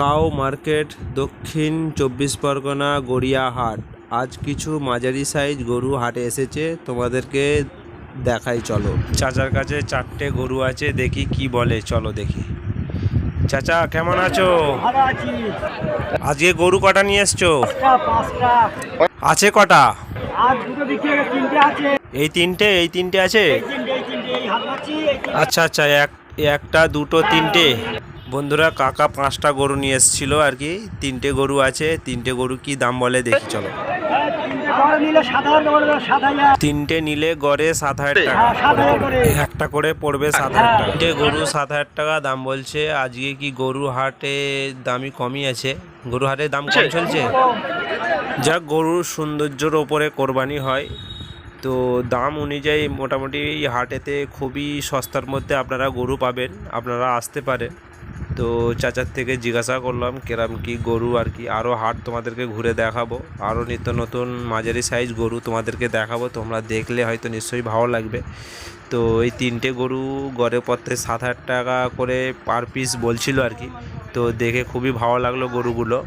কাও মার্কেট দক্ষিণ চব্বিশ পরগনা গড়িয়াহাট। আজ কিছু মাঝারি সাইজ গরু হাটে এসেছে তোমাদেরকে দেখাই চলো। চাচার কাছে চারটে গরু আছে দেখি কি বলে চলো দেখি। চাচা কেমন আছো? আজকে গরু কটা নিয়ে এসছো? আছে কটা? আর দুটো বিক্রি গেছে, তিনটে আছে। এই তিনটে এই তিনটে আছে। আচ্ছা আচ্ছা এক একটা দুটো তিনটে। বন্ধুরা কাকা পাঁচটা গরু নিয়ে এসেছিল আর কি। তিনটে গরু আছে তিনটে গরু কি দাম বলে দেখি চলো। তিনটে নিলে গড়ে সাত হাজার টাকা। হ্যাঁ। একটা করে পড়বে সাত হাজার টাকা। তিনটে গরু সাত হাজার টাকা দাম বলছে। আজকে কি গরু হাটে দামই কমই আছে? গরু হাটে দাম কম চলছে? যা গরুর সৌন্দর্যর ওপরে কোরবানি হয়। তো দাম অনুযায়ী মোটামুটি হাটেতে খুবই সস্তার মধ্যে আপনারা গরু পাবেন। আপনারা আসতে পারেন। তো চাচার থেকে জিজ্ঞাসা করলাম, কেরাম কি গরু আর কি আরও হাট তোমাদেরকে ঘুরে দেখাবো আরও নিত্য নতুন মাঝারি সাইজ গরু তোমাদেরকে দেখাবো, তোমরা দেখলে হয়তো নিশ্চয়ই ভালো লাগবে। তো এই তিনটে গরু গড়ে পথে সাত হাজার টাকা করে পার পিস বলছিল আর কি, তো দেখে খুবই ভালো লাগল গরুগুলো।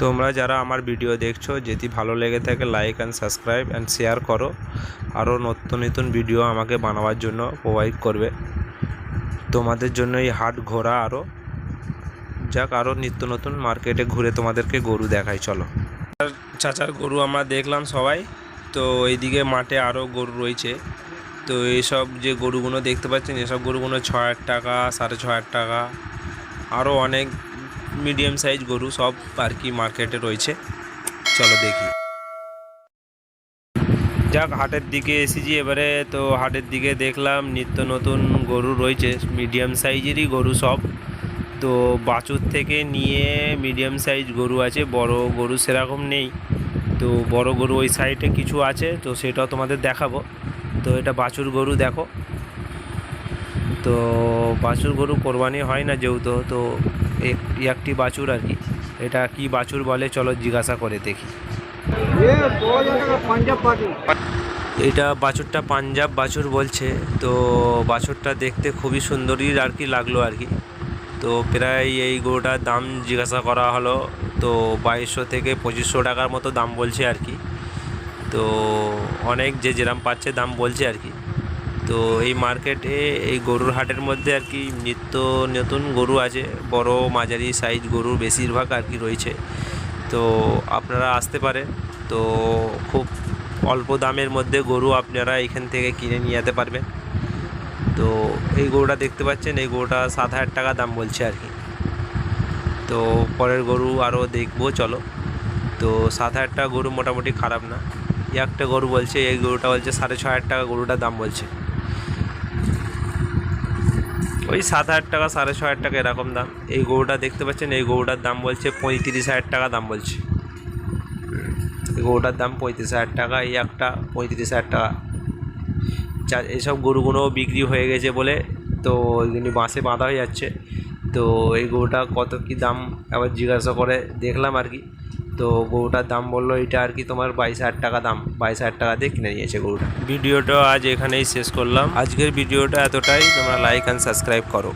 তোমরা যারা আমার ভিডিও দেখছ, যদি ভালো লেগে থাকে like and subscribe and share করো আরও নতুন নতুন ভিডিও আমাকে বানাবার জন্য প্রোভাইড করবে। তোমাদের জন্য এই হাট ঘোরা আরও যাক আরও নিত্য নতুন মার্কেটে ঘুরে তোমাদেরকে গরু দেখাই, চলো। চাচার গরু আমরা দেখলাম সবাই, তো এইদিকে মাঠে আরও গরু রয়েছে। তো এইসব যে গরুগুলো দেখতে পাচ্ছেন, এসব গরুগুলো ছ হাজার টাকা, সাড়ে ছ হাজার টাকা আরও অনেক মিডিয়াম সাইজ গরু সব আর কি মার্কেটে রয়েছে। চলো দেখি। যাক, হাটের দিকে এসেছি এবারে, তো হাটের দিকে দেখলাম নিত্য নতুন গরু রয়েছে মিডিয়াম সাইজেরই গরু সব। তো বাছুর থেকে নিয়ে মিডিয়াম সাইজ গরু আছে, বড় গরু সেরকম নেই। তো বড় গরু ওই সাইডে কিছু আছে, তো সেটাও তোমাদের দেখাবো। তো এটা বাছুর গরু দেখো। তো বাছুর গরু কোরবানি হয় না যেহেতু, তো এক- একটি বাছুর আর কি। এটা কি বাছুর বলে চলো জিজ্ঞাসা করে দেখি। এটা বাছুরটা পাঞ্জাব বাছুর বলছে, তো বাছুরটা দেখতে খুবই সুন্দরই আর কি লাগল আর কি। তো প্রায় এই গরুটার দাম জিজ্ঞাসা করা হলো। তো বাইশশো থেকে পঁচিশশো টাকার মতো দাম বলছে আর কি। তো অনেক যে যেরাম পাচ্ছে দাম বলছে আর কি। তো এই মার্কেটে এই গরুর হাটের মধ্যে আর কি নিত্য নতুন গরু আছে, বড় মাঝারি সাইজ গরু বেশিরভাগ আর কি রয়েছে। তো আপনারা আসতে পারে তো খুব অল্প দামের মধ্যে গরু আপনারা এখান থেকে কিনে নিয়ে যেতে পারবেন। তো এই গরুটা দেখতে পাচ্ছেন, এই গরুটা সাত হাজার টাকা দাম বলছে আর কি। তো পরের গরু আরও দেখব, চলো। তো সাত হাজার টাকা গরু মোটামুটি খারাপ না। এই একটা গরু বলছে, এই গরুটা বলছে সাড়ে ছ হাজার টাকা গরুটার দাম বলছে। ওই সাত হাজার টাকা, সাড়ে ছ হাজার টাকা এরকম দাম। এই গরুটা দেখতে পাচ্ছেন, এই গরুটার দাম বলছে পঁয়ত্রিশ হাজার টাকা দাম বলছে। এই গরুটার দাম পঁয়ত্রিশ হাজার টাকা, এই একটা পঁয়ত্রিশ হাজার টাকা। যা এইসব গরুগুলো বিক্রি হয়ে গেছে বলে তো ওইগুলি বাঁশে বাঁধা হয়ে যাচ্ছে। তো এই গরুটা কত কি দাম আবার জিজ্ঞাসা করে দেখলাম আর কি। তো গরুটার দাম বলল এটা আর কি তোমার বাইশ হাজার টাকা দাম, বাইশ হাজার টাকা দিয়ে কিনে নিয়েছে গরুটা। ভিডিওটা আজ এখানেই শেষ করলাম। আজকের ভিডিওটা এতটাই, তোমরা লাইক অ্যান্ড সাবস্ক্রাইব করো।